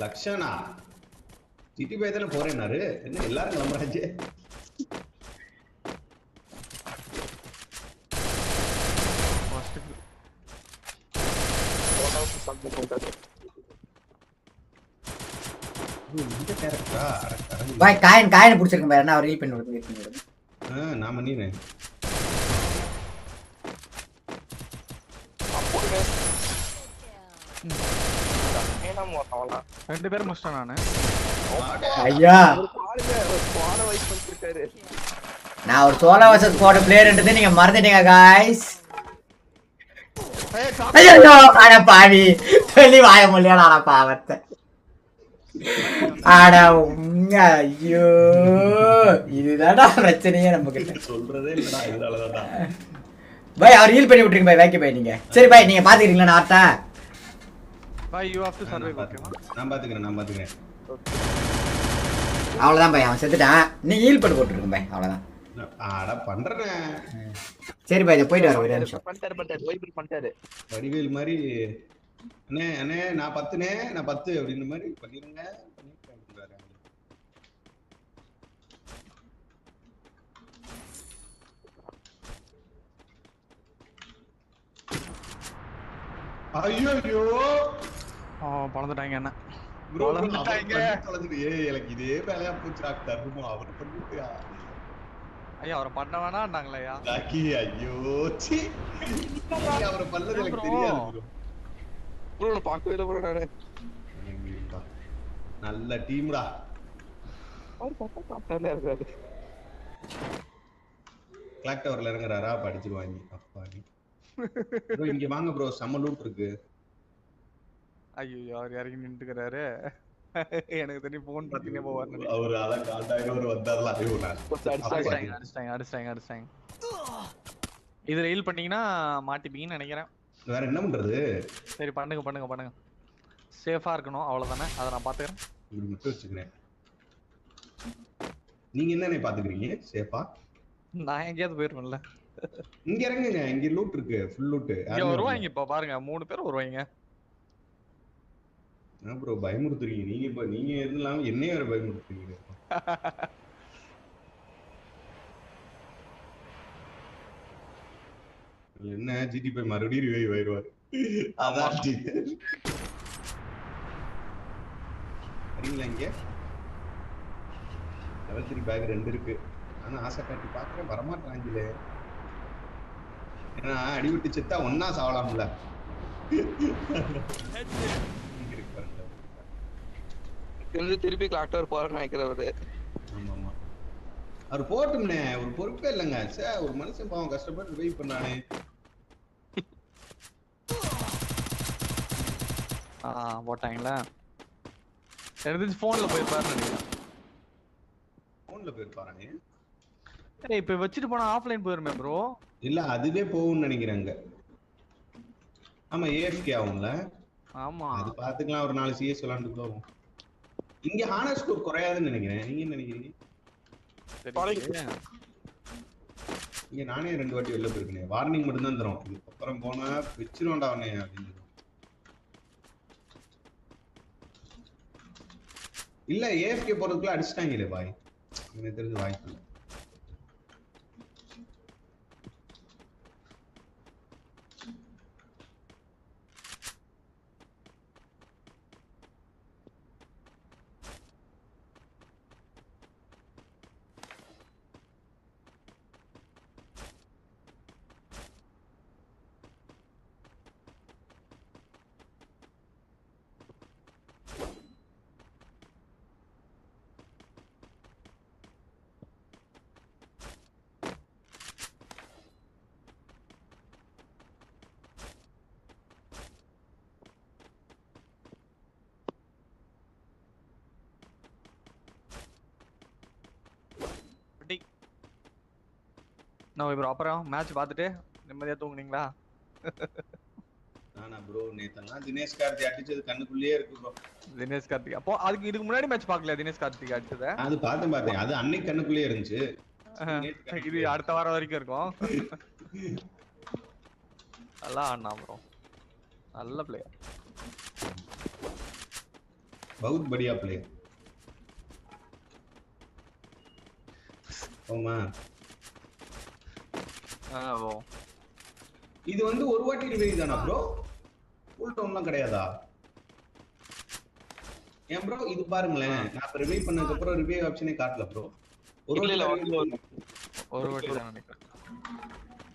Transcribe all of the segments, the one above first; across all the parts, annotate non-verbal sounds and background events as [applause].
Lakshana? City போய் தானே போறேன்னாரு என்ன எல்லாரும் கிளம்புறாச்சு பாய் காயின் காயின் பிடிச்சிருக்கேன் பாரு. என்ன அவர் ரீல் பண்ணி விடுங்க ரீல் பண்ணி ரெண்டு பேரும் முடிச்சிட்டேன் நானு. ஐயா. நான் ஒரு சோலா வசத் போட்ட பிளேயர்ன்றது நீங்க மறந்துட்டீங்க காய்ஸ். ஐயோ அட பாவி. சொல்லி வாய முடியல அட பாவத்தை. அட உங்க ஐயோ. இதுதான்டா பிரச்சனையே நம்ம கிட்ட சொல்றதே இல்லடா இதனாலதான் பாய் அவர் ஹீல் பண்ணி விட்டுருங்க பாய். வேக்கி பாய் நீங்க. சரி பாய் நீங்க பாத்துக்கிறீங்களா நான் atta Bye, you have to survive, okay வா? நான் பாத்துக்கிறேன் நான் பாத்துக்கிறேன். அவ்வளவுதான் பாய் அவன் செத்துட்டான். நீ ஹீல் பண்ணி போட்டுருங்க பாய் அவ்வளவுதான். ஆட பண்றேன். சரி பாய் இதை போயிட்டு வர ஒரு நிமிஷம். பண்ணிட்டாரு பண்ணிட்டாரு வைபிள் பண்ணிட்டாரு. வடிவேல் மாதிரி அண்ணே அண்ணே நான் பத்துனே நான் பத்து அப்படின்ற மாதிரி பண்ணிருங்க. ஐயோ பறந்துட்டாங்க என்ன? இதே வேலையா போச்சு தருமோ அவர் பண்ணிட்டியா ஐயா அவரை பண்ண வேணாம்னாங்களேயா டாக்கி ஐயோ சி அவரை பண்ணது எனக்கு bro? தெரியாது bro. ப்ரோ நான் பார்க்கவே இல்லை ப்ரோ நானு. நல்ல டீம்டா. அவர் பார்த்தா காப்டர்ல இருக்காரு கிளாக் டவர்ல இறங்குறாரா? படிச்சிருவாங்க. அப்பாடி ப்ரோ இங்க வாங்க ப்ரோ செம்ம லூட் இருக்கு. ஐயோ அவர் இறங்கி நின்றுக்கிறாரு எனக்கு தெரியும் போன் பார்த்தீங்கன்னா போவார் அவர் அழகு ஆண்டாயிரம் வந்தார்ல ஐயோ. அடிச்சிட்டாங்க அடிச்சிட்டாங்க அடிச்சிட்டாங்க அடிச்சிட்டாங்க இது ரீல் பண்ணீங்கன்னா மாட்டிப்பீங்கன்னு நினைக்கிறேன். வேற என்ன பண்றது? சரி பண்ணுங்க பண்ணுங்க பண்ணுங்க. சேஃபா இருக்கணும் அவ்வளவுதானே. அதை நான் பாத்துக்கிறேன் இப்படி மட்டும் வச்சுக்கிறேன் நீங்க என்னண்ணே பாத்துக்கிறீங்க சேஃபா நான் எங்கேயாவது போயிருவேன்ல இங்க இறங்குங்க இங்க லூட் இருக்கு ஃபுல் லூட் இங்க வருவாங்க இப்ப பாருங்க மூணு பேர் வருவாங்க. ப்ரோ பயமுறுத்துறீங்க? நீங்க இப்ப நீங்க இருந்தாலும் என்னைய வேற பயமுறுத்துறீங்க என்ன? ஜிடி போய் மறுபடியும் ரிவைவ் ஆயிடுவாரு அதான் வரீங்களா இங்க? லெவல் த்ரீ பேக் ரெண்டு இருக்கு. ஆனா ஆசை காட்டி பாக்குறேன். வரமாட்டாங்களே ஏன்னா அடிவிட்டு செத்தா ஒன்னா சாவலாம்ல. தெரிஞ்சு திருப்பி கிளாக்டர் போறேன்னு நினைக்கிறவரு அவர் போட்டும்னே ஒரு பொறுப்பே இல்லைங்க. சே ஒரு மனுஷன் பாவம் கஷ்டப்பட்டு வெயிட் பண்ணானே ஆ போட்டாங்களா? எனக்கு போன்ல போய் பாரு நினைக்கிறேன். போன்ல போயிருப்பாரானே ஏய் இப்ப வச்சுட்டு போனா ஆஃப்லைன் போயிருமே ப்ரோ இல்ல அதுவே போகும்னு நினைக்கிறேங்க. ஆமா ஏஎஃப்கே ஆகும்ல. ஆமா. அது பாத்துக்கலாம் ஒரு நாலு சிஎஸ் விளாண்டு போவோம். இங்க ஹானர் ஸ்கோர் குறையாதுன்னு நினைக்கிறேன். நீங்க என்ன நினைக்கிறீங்க. இங்க நானே ரெண்டு வாட்டி வெளில போயிருக்கேன். வார்னிங் மட்டும் தான் தரும். இதுக்கப்புறம் போனா வச்சிருவோம்டா அவனே அப்படின்னு. இல்ல ஏஎஃப்கே போறதுக்குள்ள அடிச்சிட்டாங்களே பாய். எனக்கு தெரிஞ்ச வாய்ப்பு இல்லை. நான் இப்போ அப்புறம் மேட்ச் பார்த்துட்டு நிம்மதியா தூங்குனீங்களா? நானா ப்ரோ நேத்தெல்லாம் தினேஷ் கார்த்தி அடிச்சது கண்ணுக்குள்ளேயே இருக்கு ப்ரோ தினேஷ் கார்த்திக். அப்போ அதுக்கு இதுக்கு முன்னாடி மேட்ச் பார்க்கல தினேஷ் கார்த்திக் அடிச்சத? அது பார்த்தேன் பார்த்தேன். அது அன்னைக்கு கண்ணுக்குள்ளேயே இருந்துச்சு. இது அடுத்த வாரம் வரைக்கும் இருக்கும். நல்லா ஆடினா ப்ரோ நல்ல பிளேயர் பவுத் படியா பிளேயர் ஆமா இது வந்து ஒரு வாட்டி ரிவைவ் தானா ப்ரோ ஃபுல் டவுன்லாம் கிடையாதா? ஏன் ப்ரோ இது பாருங்களேன். நான் இப்ப ரிவைவ் பண்ணதுக்கு அப்புறம் ரிவைவ் ஆப்ஷனே காட்டல ப்ரோ ஒரு ஒரு வாட்டி தான் நினைக்கிறேன்.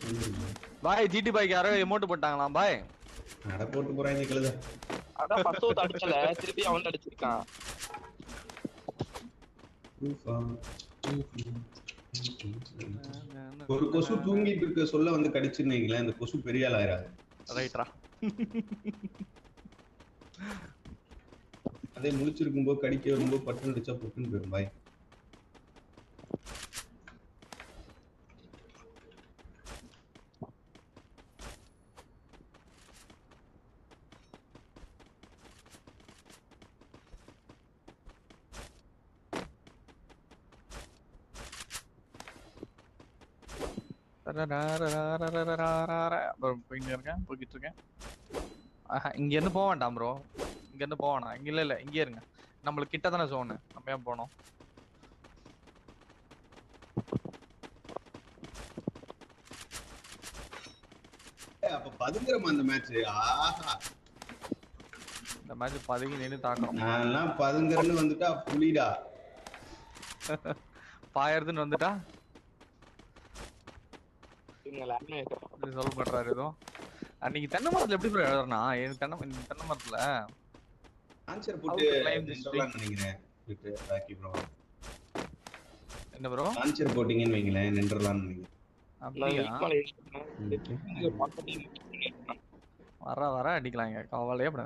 [laughs] பாய் ஜிடி பாய்க்கு யாரோ எமௌண்ட் போட்டாங்களாம் பாய். நட போட்டு போறாங்க கழுத. அதான் ஃபர்ஸ்ட் ஒருத்த அடிச்சல திருப்பி அவன் அடிச்சிருக்கான். ஒரு கொசு தூங்கிட்டு இருக்க சொல்ல வந்து கடிச்சுன்னு வைங்களேன் இந்த கொசு பெரிய ஆள் ஆயிராது. ரைட்ரா. அதே முழிச்சிருக்கும் போது கடிக்க வரும்போது பட்டுன்னு அடிச்சா பொட்டுன்னு போயிடும் பாய் போயிட்டு இருக்கேன் போய்கிட்டு இருக்கேன் இங்க இருந்து போக வேண்டாம் ப்ரோ இங்க இருந்து போக வேணாம் இங்க இல்ல இல்ல இங்கே இருங்க நம்மளுக்கு கிட்ட தானே ஜோனு நம்ம ஏன் போனோம் ஏய், அப்ப பதுங்குறமா அந்த மேட்ச் ஆஹா இந்த மேட்ச் பதுங்கி நின்னு தாக்கணும் நான்லாம் பதுங்குறேன்னு வந்துட்டா புலிடா பாயறதுன்னு வந்துட்டா சொல்ல மாட்டாரு ஏதோ. அன்னைக்கு தென்னை மரத்துல எப்படி ப்ரோ எழுதுறனா எனக்கு தென்னை தென்னை மரத்துல. ஆன்சர் போட்டு நினைக்கிறேன். விட்டு ராக்கி ப்ரோ என்ன ப்ரோ ஆன்சர் போட்டீங்கன்னு வைங்களேன் நின்றலாம்னு நினைக்கிறேன். நான் அப்படியா வர வர அடிக்கலாங்க கவலையே பட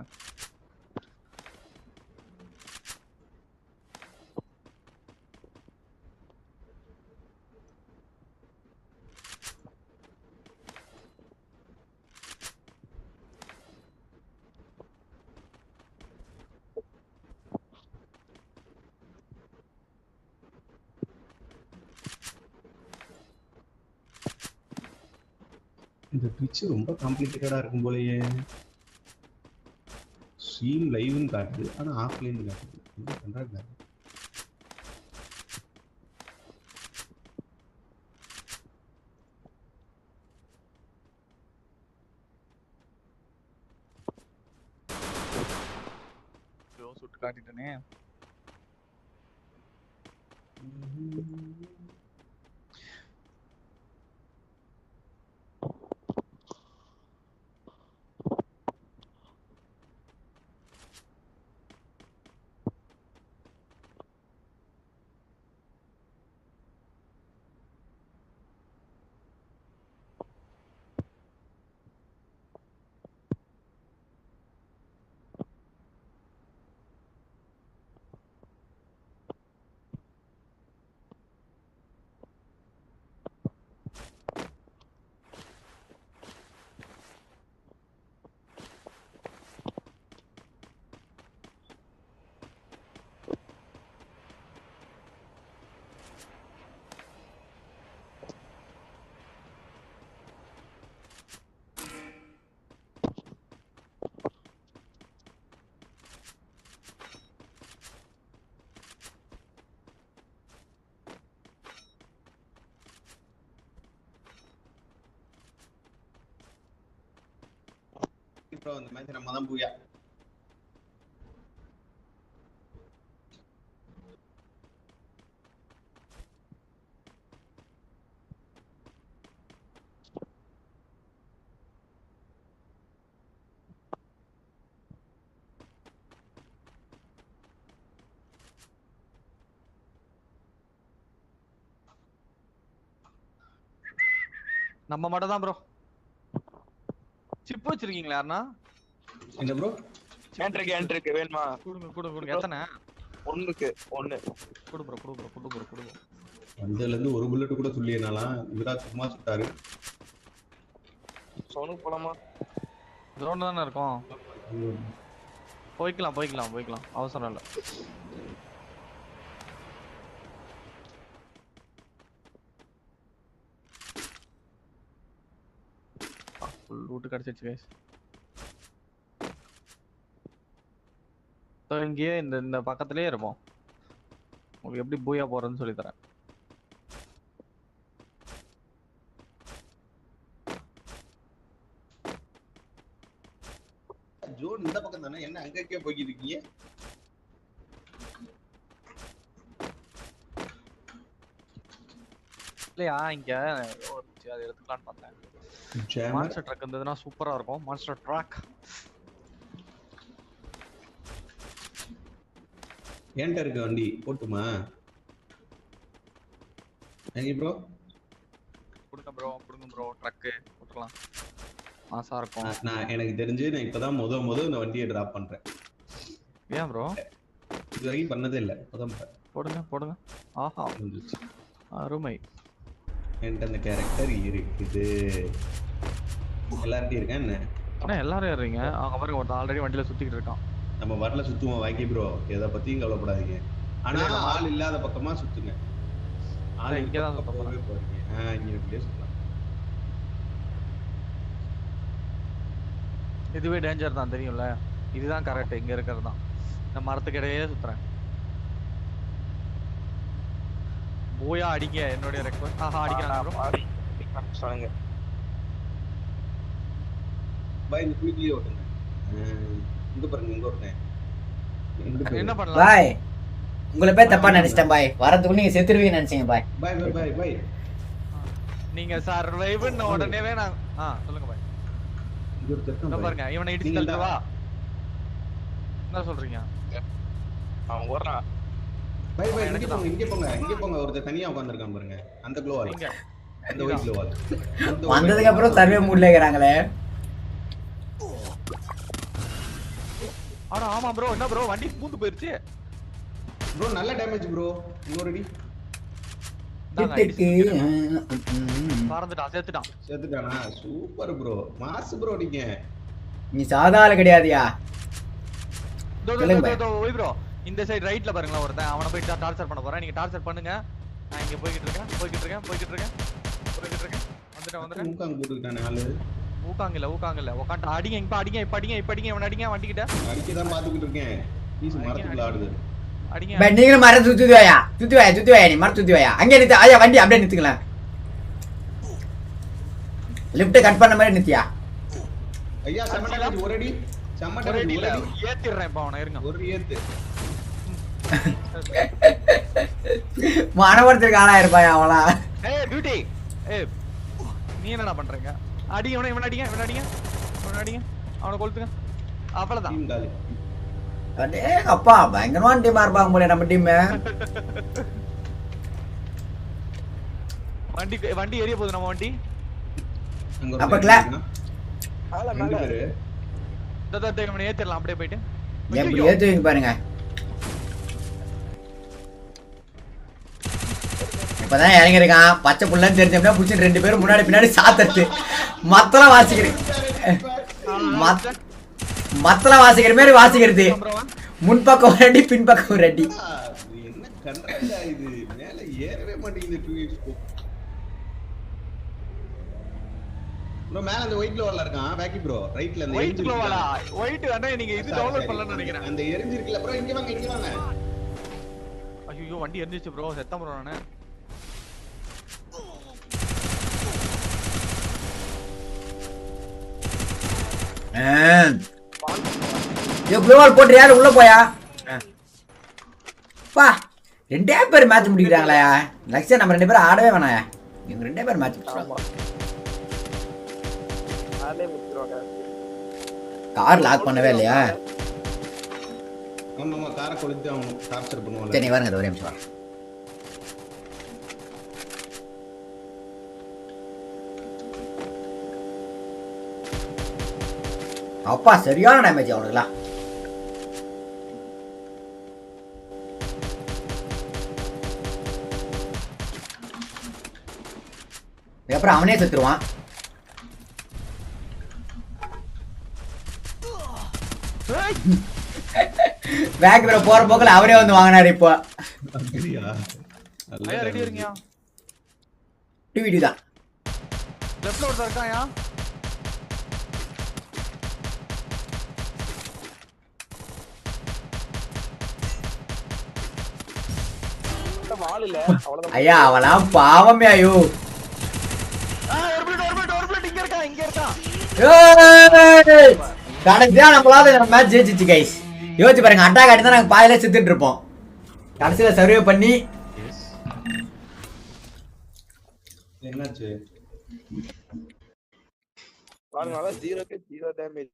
இந்த ட்விட்ச் ரொம்ப காம்ப்ளிகேட்டடா இருக்கும் போலயே. ஸ்ட்ரீம் லைவ்னு காட்டுது. ஆனா ஆஃப்லைன் காட்டுது. என்ன பண்றாங்க சுட்டு காட்டிட்டனே. ப்ரோ இந்த மேட்ச் நம்ம தான் பூயா நம்ம மட்டும் தான் ப்ரோ சிப் வச்சிருக்கீங்களா யாருன்னா என்ன ப்ரோ ஏன்ட்ருக்கு ஏன்ட்ருக்கு வேணுமா? கொடுங்க கொடுங்க கொடுங்க. எத்தனை? ஒண்ணுக்கு ஒண்ணு கொடு ப்ரோ கொடு ப்ரோ கொடு ப்ரோ கொடு bro. வந்ததுல இருந்து ஒரு புல்லட் கூட சொல்லியனாலாம் இவரா சும்மா சுட்டாரு. சோனுக்கு போலாமா? கிரவுண்ட் தானே இருக்கோம்? போய்க்கலாம் போய்க்கலாம் போய்க்கலாம். அவசரம் இல்லை ஃபுல் லூட்டு கிடச்சிச்சு கைஸ் So, இங்கேயே இந்த இந்த பக்கத்துலயே இருப்போம். உங்களுக்கு எப்படி பூயா போறதுன்னு சொல்லி தரேன். ஜோன் இந்த பக்கம் தானே? என்ன அங்கக்கே போய்கிட்டு இருக்கீங்க? இல்லையா இங்க அதை எடுத்துக்கலாம்னு பார்த்தேன். மான்ஸ்டர் ட்ரக் இருந்ததுன்னா சூப்பரா இருக்கும். மான்ஸ்டர் ட்ரக் ஏன்ட்ட இருக்க வண்டி? போட்டுமா? எங்க ப்ரோ கொடுங்க ப்ரோ கொடுங்க ப்ரோ ட்ரக்கு போட்டுக்கலாம். மாசா இருக்கும். நான் எனக்கு தெரிஞ்சு நான் இப்பதான் முத முத இந்த வண்டியை டிராப் பண்றேன். ஏன் ப்ரோ இது வரைக்கும் பண்ணதே இல்ல. முத போடுங்க போடுங்க. ஆஹா. அருமை. என்கிட்ட அந்த கேரக்டர் இருக்குது. எல்லார்ட்டையும் இருக்கேன் என்ன எல்லாரும் ஏறுறீங்க அவங்க பாருங்க ஒருத்தன் ஆல்ரெடி வண்டியில சுத்திக்கிட்டு இருக்கான் நம்ம வரல சுத்துவோம் வாக்கி ப்ரோ எதை பத்தியும் கவலைப்படாதீங்க ஆனா ஆள் இல்லாத பக்கமா சுத்துங்க ஆள் இங்கதான் பக்கம் சுத்த போறீங்க இங்க இப்படியே சுத்தலாம் இதுவே டேஞ்சர் தான் தெரியும்ல இதுதான் கரெக்ட் இங்க இருக்கிறது தான் இந்த மரத்துக்கு இடையே சுத்துறேன் போயா அடிங்க என்னுடைய ரெக்வஸ்ட் ஆஹா அடிக்கிறாங்க. சொல்லுங்க பாய் இந்த குளிக்கிலேயே ஓட்டுங்க. இங்க பாருங்க இங்க பாரு. என்ன பண்ணலாம்? பாய் உங்களை போய் தப்பா நினைச்சிட்டேன் பாய் வரதுக்குள்ள நீங்க செத்துருவீங்கன்னு நினைச்சீங்க பாய் பாய் பாய் பாய் பாய் நீங்க சர்வைவ்னு உடனேவே நான் ஆ சொல்லுங்க பாய் இங்க. பாருங்க. இவனை இடிச்சு தள்ளுவா என்ன சொல்றீங்க? அவன் ஓடுறான். பாய் பாய் இங்க எனக்கு போங்க இங்க போங்க இங்க போங்க. ஒருத்தர் தனியா உட்கார்ந்திருக்கான் பாருங்க. அந்த க்ளோவால் அந்த ஒயிட் க்ளோவால் வந்ததுக்கு அப்புறம் சர்வே மூட்ல இருக்கிறாங்களே ஆனா ஆமா ப்ரோ என்ன ப்ரோ வண்டி பூந்து போயிருச்சு. ப்ரோ நல்ல டேமேஜ் ப்ரோ இன்னொரு அடி. பறந்துட்டான் சேர்த்துட்டான் செத்துட்டானா? சூப்பர் ப்ரோ மாசு ப்ரோ நீங்க. நீ சாதா ஆளு கிடையாதுயா? ஒய் ப்ரோ இந்த சைடு ரைட்ல பாருங்களேன் ஒருத்தன். அவனை போய் டார்ச்சர் பண்ண போறேன். நீங்க டார்ச்சர் பண்ணுங்க. நான் இங்க போய்கிட்டு இருக்கேன் போய்கிட்டு இருக்கேன் போய்கிட்டு இருக்கேன் போய்கிட்டு இருக்கேன். வந்துட்டேன் வந்துட்டேன். முக்காங்க போட்டுக்கிட்டானே ஆளு. ஊக்காங்கல்ல ஊக்காங்கல்ல உட்காந்து அடிங்க இப்ப அடிங்க இப்ப அடிங்க இப்ப அடிங்க இவன் அடிங்க வண்டிக்கிட்ட. அடிக்கதான் பாத்துக்கிட்டு இருக்கேன். பீஸ் மரத்துக்குள்ள ஆடுது. அடிங்க. பட் நீங்களும் மரம் சுத்தி வாயா சுத்தி வாயா சுத்தி வாயா நீ? மரம் சுத்தி வாயா அங்கே நிறுத்து ஐயா வண்டி அப்படியே நிறுத்துக்கலாம் லிஃப்ட் கட் பண்ண மாதிரி நிறுத்தியா ஐயா செம்ம damage, ஒரு அடி செம்ம ஒரு அடி ஏத்திடுறேன் இப்ப அவனை இருங்க. ஒரு ஏத்து. மனவரத்துக்கு ஆளாயிருப்பாயா அவளா? ஏய் பியூட்டி ஏய் நீ என்னடா பண்றீங்க? அடி இவனை இவன் அடிங்க இவன் அடிங்க இவன் அடிங்க. அவனை கொளுத்துங்க. அவ்வளவுதான். டீம் காலி. அடே அப்பா பயங்கரமான டீமா இருப்பாங்க போல நம்ம டீம் [laughs] வண்டி வண்டி எரிய போகுது நம்ம வண்டி. அப்ப கிளா- இருக்கான். மேல ஏத்திடலாம். அப்படியே போயிட்டு. ஏத்துவீங்க பாருங்க. இப்பதான் இறங்கிருக்கான் பச்சை புள்ளன்னு தெரிஞ்சோம்னா புடிச்சு ரெண்டு பேரும் முன்னாடி பின்னாடி சாத்துறது. மத்தெல்லாம் வாசிக்கிறேன் மத்த- மத்தெல்லாம் வாசிக்கிற மாதிரி வாசிக்கிறது. முன்பக்கம் ஒரு அடி பின்பக்கம் ஒரு அடி. மேல ஏறவே மாட்டேங்குது டூ எக்ஸ் ப்ரோ மேல அந்த ஒயிட் க்ளோவர்ல இருக்கான் வேக்கி ப்ரோ ரைட்ல அந்த ஒயிட் இருக்குல்ல. ஒயிட் வேணா நீங்க இது டவுன்லோட். பண்ணலன்னு நினைக்கிறேன். அந்த எரிஞ்சு இருக்குல்ல ப்ரோ இங்க வாங்க இங்க வாங்க. ஐயோ வண்டி எரிஞ்சிச்சு ப்ரோ செத்தம் ப்ரோ நானு. குளோவால் போட்டு யாரு உள்ள போயா? பா ரெண்டே பேர் மேட்ச் முடிக்கிறாங்களா? லட்சியம் நம்ம ரெண்டு பேரும் ஆடவே வேணாயா? இவங்க ரெண்டே பேர் மேட்ச் கார் லாக் பண்ணவே இல்லையா? சரி வருங்க ஒரே நிமிஷம் அப்பா சரியான டேமேஜ் அவனுக்குலாம் அப்புறம் அவனே செத்துருவான். பேக் போற போக்குல அவரே வந்து வாங்கினாரு இப்போ. டிவிடி தான். லெஃப்ட்ல ஒருத்தர் இருக்காயா இருக்கான், இங்க இருக்கான். ஏய்! கடைசியா நம்மளால நம்ம மேட்ச் ஜெயிச்சிச்சு கைஸ் யோசிச்சு பாருங்க அட்டாக் ஆடி தான் நாங்க பாதியில செத்துட்டு இருப்போம். கடைசியில சர்வே பண்ணி. என்னாச்சு? பாருங்க ஜீரோக்கு ஜீரோ டேமேஜ்